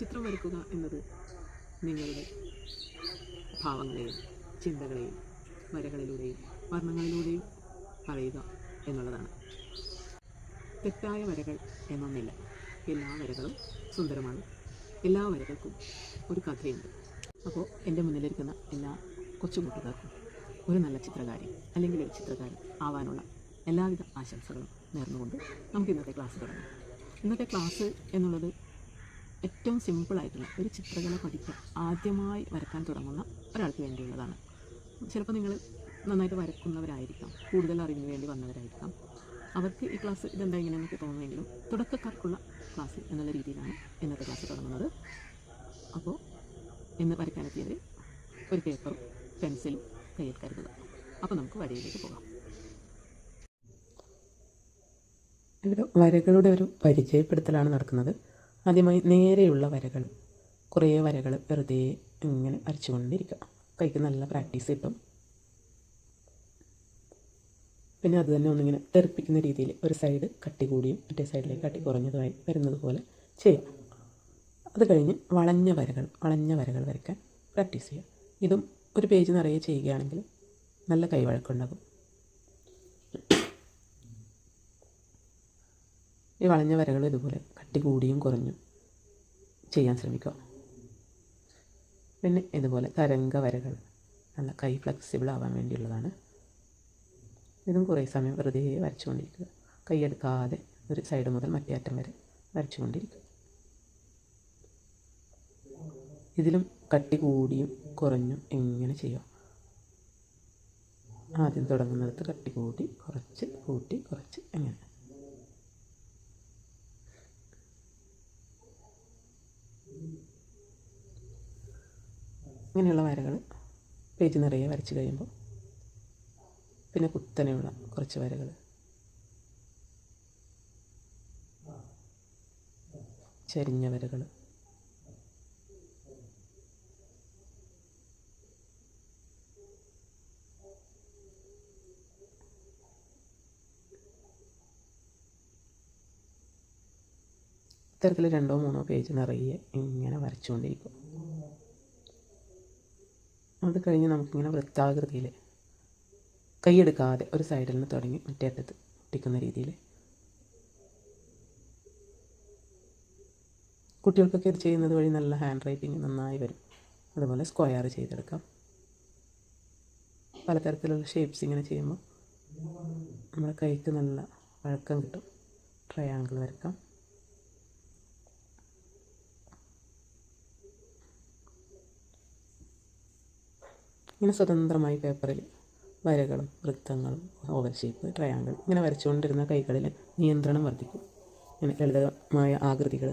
ചിത്രം വരയ്ക്കുക എന്നത് നിങ്ങളുടെ ഭാവങ്ങളെയും ചിന്തകളെയും വരകളിലൂടെയും വർണങ്ങളിലൂടെയും പറയുക എന്നുള്ളതാണ്. തെറ്റായ വരകൾ എന്നൊന്നില്ല. എല്ലാ വരകളും സുന്ദരമാണ്. എല്ലാ വരകൾക്കും ഒരു കഥയുണ്ട്. അപ്പോൾ എന്റെ മുന്നിലിരിക്കുന്ന എല്ലാ കൊച്ചുകൂട്ടുകാർക്കും ഒരു നല്ല ചിത്രകാരി അല്ലെങ്കിൽ ഒരു ചിത്രകാരൻ ആവാനുള്ള എല്ലാവിധ ആശംസകളും നേർന്നുകൊണ്ട് നമുക്ക് ഇന്നത്തെ ക്ലാസ് തുടങ്ങാം. ഇന്നത്തെ ക്ലാസ് എന്നുള്ളത് ഏറ്റവും സിമ്പിളായിട്ടുള്ള ഒരു ചിത്രകല പഠിക്കുക ആദ്യമായി വരക്കാൻ തുടങ്ങുന്ന ഒരാൾക്ക് വേണ്ടിയുള്ളതാണ്. ചിലപ്പോൾ നിങ്ങൾ നന്നായിട്ട് വരക്കുന്നവരായിരിക്കാം കൂടുതൽ അറിവിന് വേണ്ടി വന്നവരായിരിക്കാം. അവർക്ക് ഈ ക്ലാസ് ഇതെന്താ ഇങ്ങനെയെന്നൊക്കെ തോന്നുമെങ്കിലും തുടക്കക്കാർക്കുള്ള ക്ലാസ് എന്നുള്ള രീതിയിലാണ് ഇന്നത്തെ ക്ലാസ് തുടങ്ങുന്നത്. അപ്പോൾ ഇന്ന് വരയ്ക്കാനെത്തിയത് ഒരു പേപ്പറും പെൻസിലും കയ്യിൽ കരുതുക. അപ്പോൾ നമുക്ക് വരയിലേക്ക് പോകാം. ഇവിടെ വരകളുടെ ഒരു പരിചയപ്പെടുത്തലാണ് നടക്കുന്നത്. ആദ്യമായി നേരെയുള്ള വരകൾ. കുറേ വരകൾ വെറുതെ ഇങ്ങനെ വരച്ചുകൊണ്ടിരിക്കുക. കൈക്ക് നല്ല പ്രാക്ടീസ് കിട്ടും. പിന്നെ അത് തന്നെ ഒന്നിങ്ങനെ തെറിപ്പിക്കുന്ന രീതിയിൽ ഒരു സൈഡ് കട്ടി കൂടിയും മറ്റേ സൈഡിലേക്ക് കട്ടി കുറഞ്ഞതുമായി വരുന്നത് പോലെ ചെയ്യാം അത് കഴിഞ്ഞ് വളഞ്ഞ വരകൾ വളഞ്ഞ വരകൾ വരയ്ക്കാൻ പ്രാക്ടീസ് ചെയ്യുക. ഇതും ഒരു പേജ് നിറയെ ചെയ്യുകയാണെങ്കിൽ നല്ല കൈവഴക്കുണ്ടാകും. ഈ വളഞ്ഞ വരകൾ ഇതുപോലെ കട്ടി കൂടിയും കുറഞ്ഞു ചെയ്യാൻ ശ്രമിക്കുക. പിന്നെ ഇതുപോലെ തരംഗ വരകൾ നല്ല കൈ ഫ്ലെക്സിബിൾ ആവാൻ വേണ്ടിയുള്ളതാണ്. ഇതും കുറേ സമയം വെറുതെ വരച്ചുകൊണ്ടിരിക്കുക. കൈയെടുക്കാതെ ഒരു സൈഡ് മുതൽ മറ്റേ അറ്റം വരെ വരച്ചുകൊണ്ടിരിക്കുക. ഇതിലും കട്ടി കൂടിയും കുറഞ്ഞും എങ്ങനെ ചെയ്യാം ആദ്യം തുടങ്ങുന്നിടത്ത് കട്ടി കൂട്ടി കുറച്ച് കൂട്ടി കുറച്ച് എങ്ങനെ ഇങ്ങനെയുള്ള വരകൾ പേജ് നിറയെ വരച്ച് കഴിയുമ്പോൾ പിന്നെ കുത്തനെയുള്ള കുറച്ച് വരകൾ. ചരിഞ്ഞ വരകൾ. ഇത്തരത്തിൽ രണ്ടോ മൂന്നോ പേജ് നിറയെ ഇങ്ങനെ വരച്ചുകൊണ്ടിരിക്കും. അത് കഴിഞ്ഞ് നമുക്കിങ്ങനെ വൃത്താകൃതിയിൽ കൈയെടുക്കാതെ ഒരു സൈഡിൽ നിന്ന് തുടങ്ങി മറ്റേ അറ്റത്ത് ഒട്ടിക്കുന്ന രീതിയിൽ കുട്ടികൾക്കൊക്കെ ഇത് ചെയ്യുന്നത് വഴി നല്ല ഹാൻഡ് റൈറ്റിംഗ് നന്നായി വരും. അതുപോലെ സ്ക്വയർ ചെയ്തെടുക്കാം. പലതരത്തിലുള്ള ഷേപ്സ് ഇങ്ങനെ ചെയ്യുമ്പോൾ നമ്മുടെ കൈക്ക് നല്ല വഴക്കം കിട്ടും. ട്രയാങ്കിൾ വരക്കാം ഇങ്ങനെ സ്വതന്ത്രമായി പേപ്പറിൽ വരകളും വൃത്തങ്ങളും ഓവൽ ഷേപ്പ് ട്രയാങ്കിൾ ഇങ്ങനെ വരച്ചുകൊണ്ടിരുന്ന കൈകളിൽ നിയന്ത്രണം വർദ്ധിക്കും. ഇങ്ങനെ ലളിതമായ ആകൃതികൾ